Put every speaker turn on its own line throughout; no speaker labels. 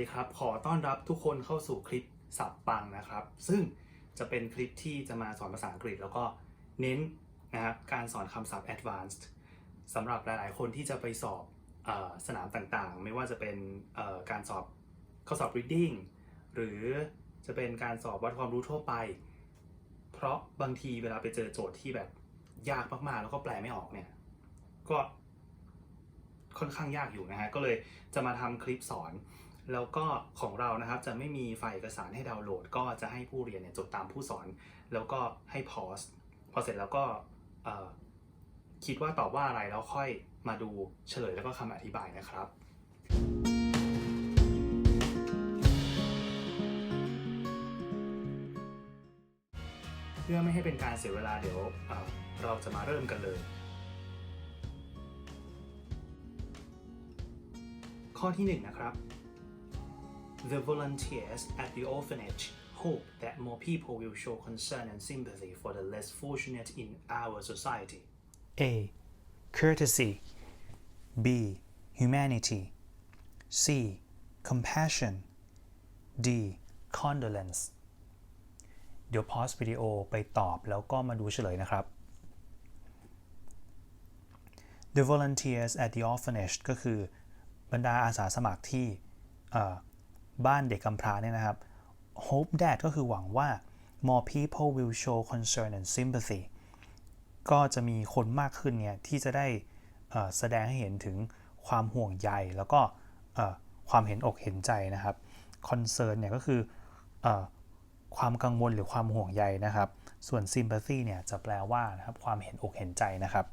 ดีครับ ขอต้อนรับทุกคนเข้าสู่คลิปสับปังนะครับ ซึ่งจะเป็นคลิปที่จะมาสอนภาษาอังกฤษ แล้วก็เน้นนะครับการสอนคำศัพท์ advanced สำหรับหลาย ๆ คนที่จะไปสอบออสนามต่างๆ ไม่ว่าจะเป็นการสอบข้อสอบ reading หรือจะเป็นการสอบวัดความรู้ทั่วไป เพราะบางทีเวลาไปเจอโจทย์ที่แบบยากมากๆ แล้วก็แปลไม่ออกเนี่ย ก็ค่อนข้างยากอยู่นะฮะ ก็เลยจะมาทำคลิปสอน แล้วก็ของเรานะครับจะไม่มีไฟล์เอกสารให้ดาวน์โหลด ก็จะให้ผู้เรียนเนี่ยจดตามผู้สอน แล้วก็ให้พอสพอเสร็จแล้วก็คิดว่าตอบว่าอะไรแล้วค่อยมาดูเฉลยแล้วก็คำอธิบายนะครับ เพื่อไม่ให้เป็นการเสียเวลาเดี๋ยวเเราจะมาเริ่มกันเลยข้อที่หนึ่งนะครับ The volunteers at the orphanage hope that more people will show concern and sympathy for the less fortunate in our society.
A. Courtesy. B. Humanity. C. Compassion. D. Condolence. เดี๋ยวพอสวิดีโอไปตอบแล้วก็มาดูเฉลยนะครับ The volunteers at the orphanage ก็คือบรรดาอาสาสมัครที่เอ่อ บ้านเด็กกำพร้าเนี่ยนะครับ hope that ก็คือหวังว่า more people will show concern and sympathy ก็จะมีคนมากขึ้นเนี่ยที่จะได้แสดงให้เห็นถึงความห่วงใยแล้วก็ความเห็นอกเห็นใจนะครับ concern เนี่ยก็คืออความกังวลหรือความห่วงใยนะครับ ส่วน sympathy เนี่ยจะแปลว่านะครับความเห็นอกเห็นใจนะครับ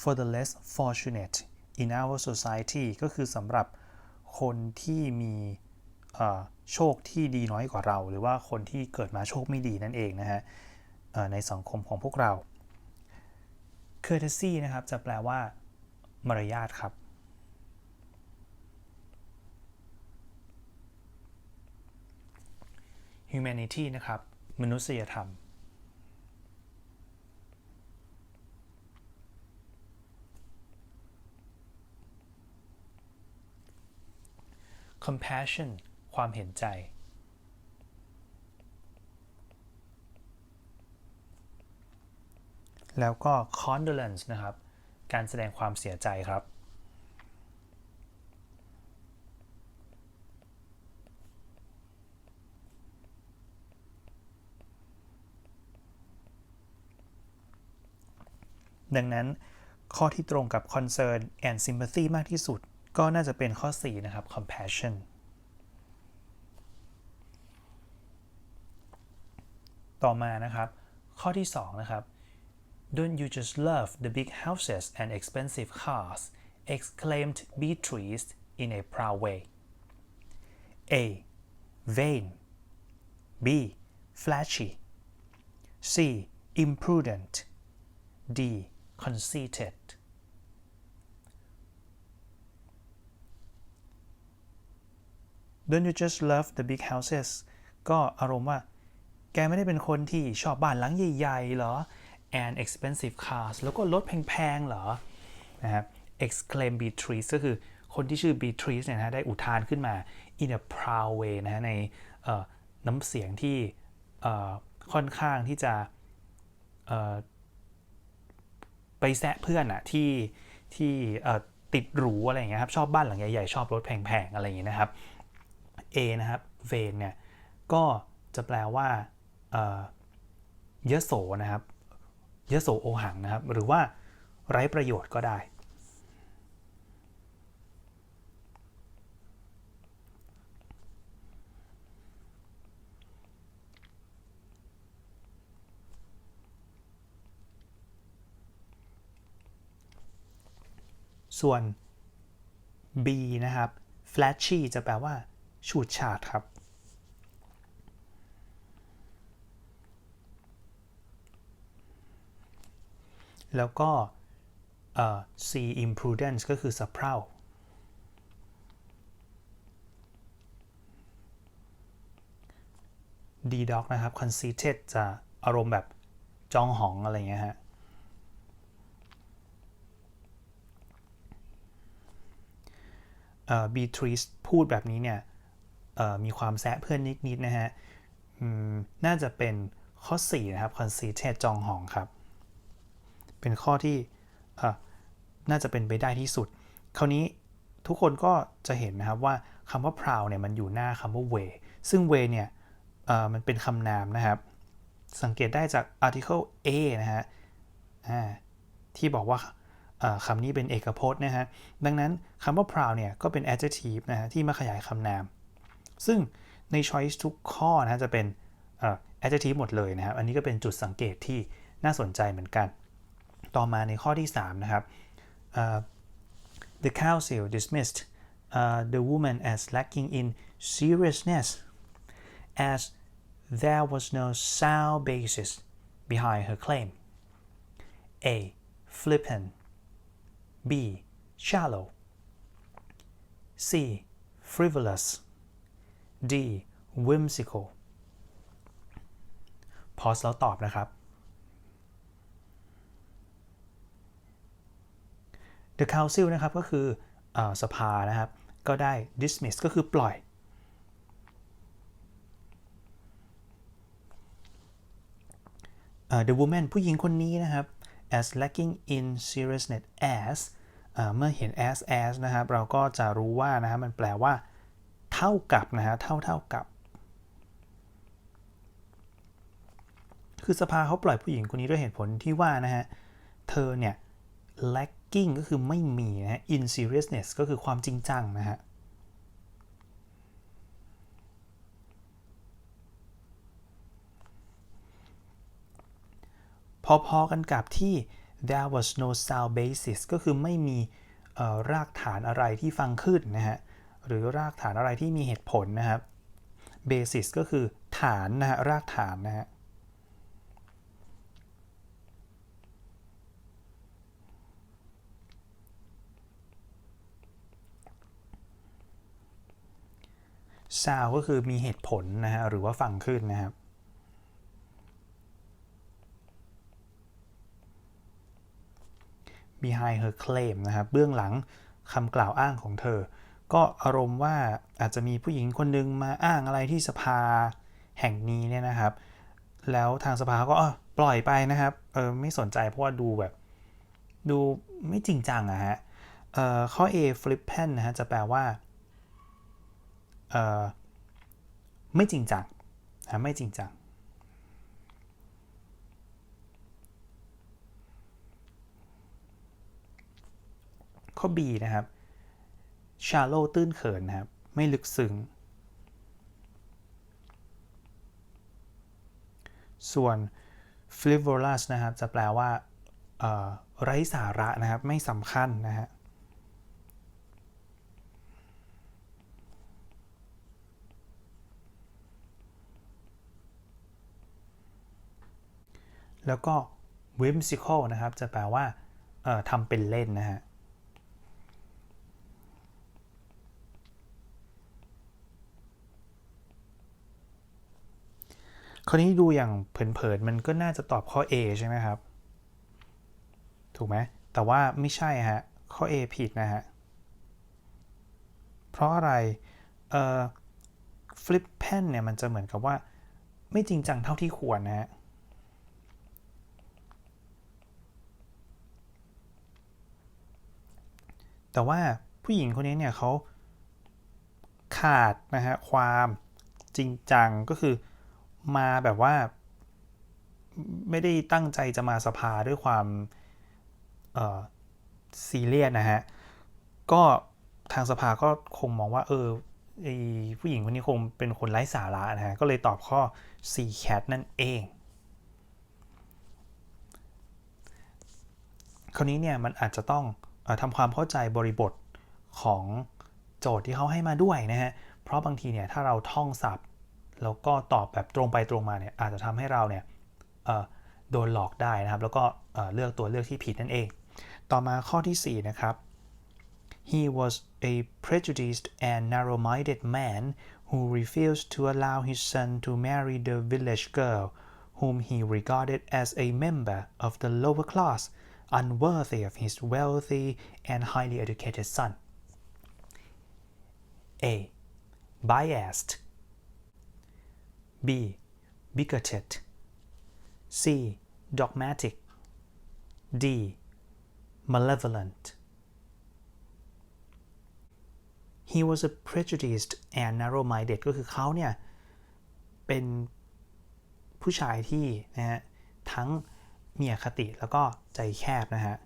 for the less fortunate in our society ก็คือสำหรับคนที่มีโชคที่ดีน้อยกว่าเรา หรือว่าคนที่เกิดมาโชคไม่ดีนั่นเองนะฮะในสังคมของพวกเรา courtesy นะครับ จะแปลว่า มารยาทครับ humanity นะครับ มนุษยธรรม compassion ความเห็นใจ แล้วก็ condolence นะครับ การแสดงความเสียใจครับ ดังนั้นข้อที่ตรงกับ concern and sympathy มากที่สุด ก็น่าจะเป็นข้อ 4 นะครับ compassion ต่อมานะครับ ข้อที่ 2 นะครับ Don't you just love the big houses and expensive cars exclaimed Beatrice in a proud way A. Vain B. Flashy C. Imprudent D. Conceited Don't you just love the big houses ก็อารมณ์ว่า แกไม่ได้เป็นคนที่ชอบบ้านหลังใหญ่ๆเหรอ and expensive cars แล้วก็รถแพงๆเหรอนะครับ exclaim Beatrice ก็คือคนที่ชื่อ Beatrice เนี่ยนะฮะได้อุทานขึ้นมา in a proud way นะฮะในน้ำเสียงที่ค่อนข้างที่จะไปแซะเพื่อนอะที่ที่ติดหรูอะไรอย่างเงี้ยครับ ชอบบ้านหลังใหญ่ๆ ชอบรถแพงๆ อะไรอย่างเงี้ยนะครับ A นะครับ vain เนี่ย ก็จะแปลว่าเอ่อยโสนะครับยโสโอหังนะครับ หรือว่าไร้ประโยชน์ก็ได้ ส่วน B นะครับ flashy จะแปลว่า ฉูดฉาดครับ แล้วก็ C imprudence ก็คือสะเพร่าดีด็อกนะครับ conceited จะอารมณ์แบบจองหองอะไรเงี้ยฮะ b e t r i c e พูดแบบนี้เนี่ย มีความแซะเพื่อนนิดๆนะฮะน่าจะเป็นข้อ 4 นะครับ conceited จองหองครับ เป็นข้อที่น่าจะเป็นไปได้ที่สุด คราวนี้ทุกคนก็จะเห็นนะครับว่าคำว่า proud เนี่ยมันอยู่หน้าคำว่า way ซึ่ง way เนี่ยมันเป็นคำนามนะครับ สังเกตได้จาก article a นะฮะที่บอกว่าคำนี้เป็นเอกพจน์นะฮะ ดังนั้นคำว่า proud เนี่ยก็เป็น adjective นะฮะที่มาขยายคำนาม ซึ่งใน choice ทุกข้อนะจะเป็น adjective หมดเลยนะครับ อันนี้ก็เป็นจุดสังเกตที่น่าสนใจเหมือนกัน ต่อมาในข้อที่ 3 นะครับเอ่อ the council dismissed uh, the woman as lacking in seriousness as there was no sound basis behind her claim. A. Flippant. B. Shallow. C. Frivolous. D. Whimsical. pause แล้วตอบนะครับ The Council นะครับก็คืออสภานะครับ ก็ได้ dismiss ก็คือปล่อย the woman ผู้หญิงคนนี้นะครับ as lacking in seriousness as เอ่อเมื่อเห็น as as นะครับ เราก็จะรู้ว่านะฮะมันแปลว่า เท่ากับนะฮะเท่าเท่ากับ คือสภาเขาปล่อยผู้หญิงคนนี้ด้วยเหตุผลที่ว่านะฮะเธอเนี่ย lacking ก็คือไม่มีนะฮะ in seriousness ก็คือความจริงจังนะฮะพอๆกันกับที่ there was no sound basis ก็คือไม่มีรากฐานอะไรที่ฟังขึ้นนะฮะ หรือรากฐานอะไรที่มีเหตุผลนะครับ basis ก็คือฐานนะฮะรากฐานนะฮะ sound ก็คือมีเหตุผลนะฮะหรือว่าฟังขึ้นนะครับ behind her claim นะครับเบื้องหลังคำกล่าวอ้างของเธอ ก็อารมณ์ว่าอาจจะมีผู้หญิงคนหนึงมาอ้างอะไรที่สภาแห่งนี้เนี่ยนะครับ แล้วทางสภาก็ปล่อยไปนะครับเออไม่สนใจเพราะว่าดูแบบ ดูไม่จริงจังอะฮะเอ่อข้อ A flippant นะฮะจะแปลว่าเอ่อไม่จริงจังนะไม่จริงจังข้อ B นะครับ shallow ตื้นเขินนะครับ ไม่ลึกซึ้ง ส่วน frivolous นะครับ จะแปลว่าไร้สาระนะครับ ไม่สำคัญนะฮะแล้วก็ whimsical นะครับ จะแปลว่าทำเป็นเล่นนะฮะ คราวนี้ดูอย่างเผินๆมันก็น่าจะตอบข้อ A ใช่ไหมครับ ถูกไหมแต่ว่าไม่ใช่ฮะ ข้อ A ผิดนะฮะ เพราะอะไร เอ่อ flip pen เนี่ยมันจะเหมือนกับว่า ไม่จริงจังเท่าที่ควรนะฮะแต่ว่าผู้หญิงคนนี้เนี่ยเขาขาดนะฮะความจริงจังก็คือ มาแบบว่า ไม่ได้ตั้งใจจะมาสภาด้วยความเออซีเรียสนะฮะ ก็ทางสภาก็คงมองว่า เออไอผู้หญิงคนนี้คงเป็นคนไร้สาระนะฮะ ก็เลยตอบข้อ C cat นั่นเอง คราวนี้เนี่ยมันอาจจะต้องออทำความเข้าใจบริบทของโจทย์ที่เขาให้มาด้วยนะฮะ เพราะบางทีเนี่ยถ้าเราท่องศัพท์ แล้วก็ตอบแบบตรงไปตรงมาเนี่ยอาจจะทำให้เราเนี่ยโดนหลอกได้นะครับ แล้วก็เอ่อเลือกตัวเลือกที่ผิดนั่นเอง ต่อมาข้อที่4นะครับ He was a prejudiced and narrow-minded man who refused to allow his son to marry the village girl whom he regarded as a member of the lower class, unworthy of his wealthy and highly educated son. A biased B bigoted C dogmatic D malevolent he was a prejudiced and narrow-minded ก็คือเขาเนี่ย เป็นผู้ชายที่นะฮะทั้งมีอคติแล้วก็ใจแคบนะฮะ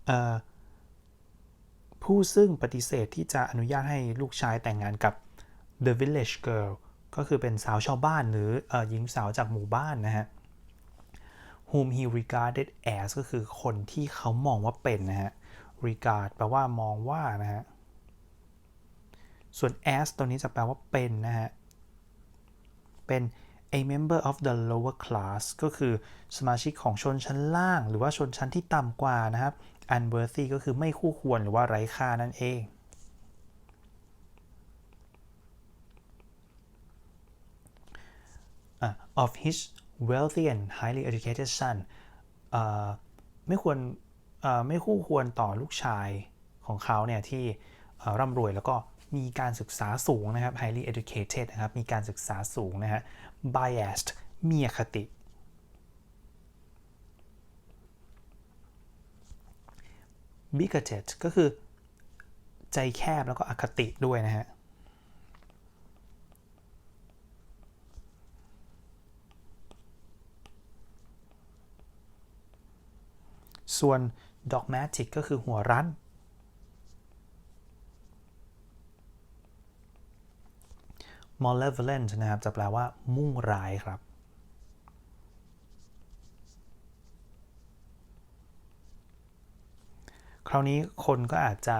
เอ่อ ผู้ซึ่งปฏิเสธที่จะอนุญาตให้ลูกชายแต่งงานกับ the village girl ก็คือเป็นสาวชาวบ้านหรืออหญิงสาวจากหมู่บ้านนะฮะ whom he regarded as ก็คือคนที่เขามองว่าเป็นนะฮะ regard แปลว่ามองว่านะฮะ ส่วน as ตัวนี้จะแปลว่าเป็นนะฮะ เป็น a member of the lower class ก็คือสมาชิกของชนชั้นล่าง หรือว่าชนชั้นที่ต่ำกว่านะครับ unworthy ก็คือไม่คู่ควรหรือว่าไร้ค่านั่นเองอ of his wealthy and highly educated son ไม่ควรไม่คู่ควรต่อลูกชายของเขาเนี่ยที่ร่ำรวยแล้วก็มีการศึกษาสูงนะครับ highly educated นะครับ มีการศึกษาสูงนะฮะ biased มีอคติ bigoted ก็คือ ใจแคบแล้วก็อคติด้วยนะฮะ ส่วน dogmatic ก็คือหัวรั้น malevolent นะครับ จะแปลว่า มุ่งร้ายครับ คราวนี้คนก็อาจจะ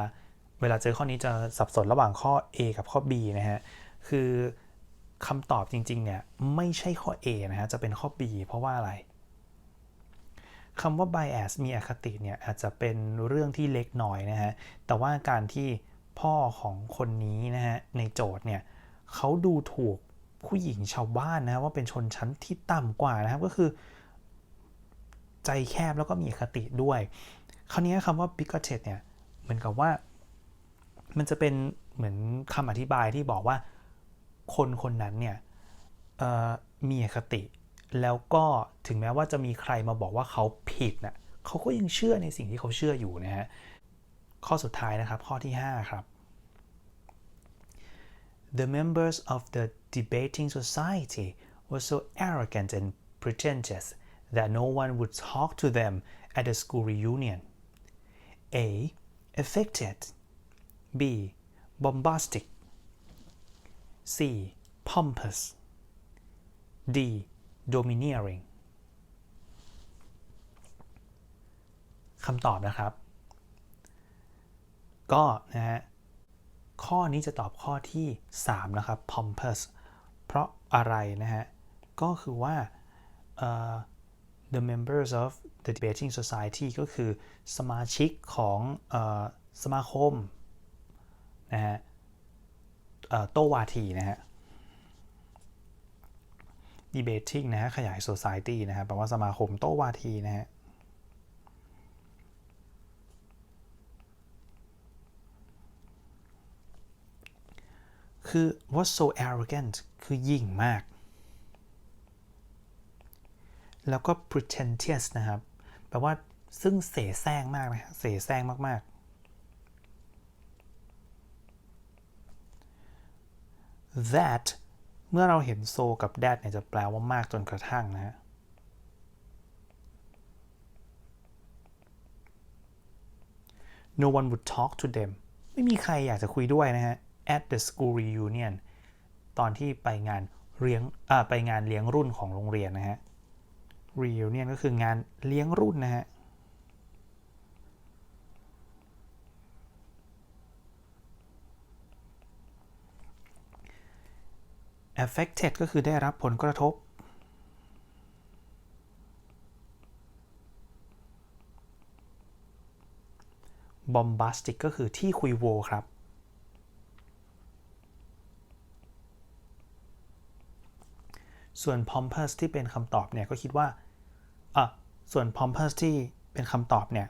เวลาเจอข้อนี้จะสับสนระหว่างข้อ A กับข้อ B นะฮะ คือคำตอบจริงๆ เนี่ยไม่ใช่ข้อ A นะฮะ จะเป็นข้อ B เพราะว่าอะไรคำว่า bias มีอคติเนี่ยอาจจะเป็นเรื่องที่เล็กน้อยนะฮะ แต่ว่าการที่พ่อของคนนี้นะฮะในโจทย์เนี่ย เขาดูถูกผู้หญิงชาวบ้านนะว่าเป็นชนชั้นที่ต่ำกว่านะครับก็คือ ใจแคบแล้วก็มีคติด้วย คราวนี้คำว่า bigoted เนี่ยเหมือนกับว่า มันจะเป็นเหมือนคำอธิบายที่บอกว่าคนคนนั้นเนี่ยมีคติ แล้วก็ถึงแม้ว่าจะมีใครมาบอกว่าเขาผิดน่ะเขาก็ยังเชื่อในสิ่งที่เขาเชื่ออยู่นะฮะข้อสุดท้ายนะครับ ข้อที่ 5 ครับ The members of the debating society were so arrogant and pretentious that no one would talk to them at the school reunion. A. Affected. B. Bombastic. C. Pompous. D. Domineering คำตอบนะครับ ก็นะฮะ ข้อนี้จะตอบข้อที่ 3 นะครับ pompous เพราะอะไรนะฮะ ก็คือว่าเอ่อ the members of the debating society ก็คือสมาชิกของเออสมาคมนะฮะโตวาทีนะฮะ debating นะฮะ ขยาย society นะฮะแปลว่าสมาคมโตวาทีนะฮะ คือ was so arrogant คือยิ่งมาก แล้วก็ pretentious นะครับ แปลว่าซึ่งเสแสร้งมากนะฮะเสแสร้งมาก ๆ that เมื่อเราเห็น so กับ that เนี่ยจะแปลว่ามากจนกระทั่งนะฮะ no one would talk to them ไม่มีใครอยากจะคุยด้วยนะฮะ at the school reunion ตอนที่ไปงานเลี้ยงไปงานเลี้ยงรุ่นของโรงเรียนนะฮะ reunion ก็คืองานเลี้ยงรุ่นนะฮะ affected ก็คือได้รับผลกระทบ bombastic ก็คือที่คุยโวครับ ส่วน pompous ที่เป็นคำตอบเนี่ยก็คิดว่าอะส่วน pompous ที่เป็นคำตอบเนี่ย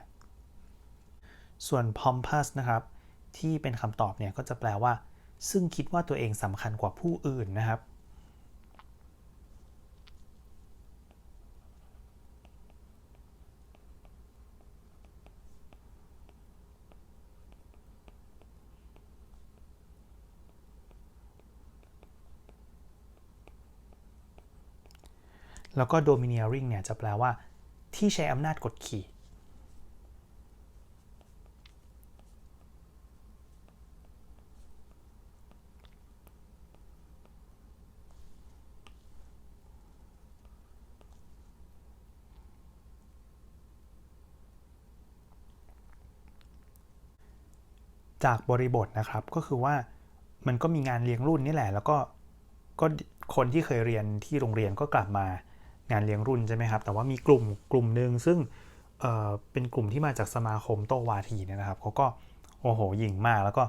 ส่วน pompous นะครับ ที่เป็นคำตอบเนี่ยก็จะแปลว่า ซึ่งคิดว่าตัวเองสำคัญกว่าผู้อื่นนะครับ แล้วก็ domineering เนี่ยจะแปลว่า ที่ใช้อำนาจกดขี่ จากบริบทนะครับก็คือว่ามันก็มีงานเลี้ยงรุ่นนี่แหละ แล้วก็ก็คนที่เคยเรียนที่โรงเรียนก็กลับมา งานเลี้ยงรุ่นใช่ไหมครับ แต่ว่ามีกลุ่มกลุ่มหนึ่งซึ่งเเป็นกลุ่มที่มาจากสมาคมโตวาทีเนี่ยนะครับเขาก็โอ้โหหยิ่งมากแล้วก็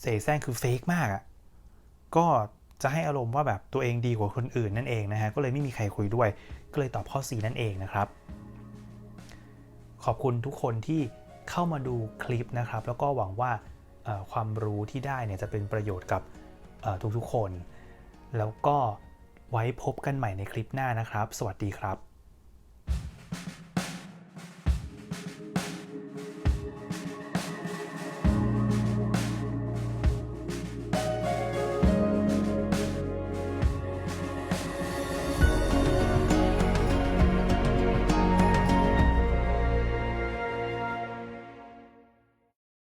เสแสร้งคือเฟกมากอะ่ะก็จะให้อารมณ์ว่าแบบตัวเองดีกว่าคนอื่นนั่นเองนะฮะก็เลยไม่มีใครคุยด้วย ก็เลยตอบข้อ 4 นั่นเองนะครับ ขอบคุณทุกคนที่เข้ามาดูคลิปนะครับ แล้วก็หวังว่าความรู้ที่ได้เนี่ยจะเป็นประโยชน์กับทุกๆคน แล้วก็ ไว้พบกันใหม่ในคลิปหน้านะครับ สวัสดีครับ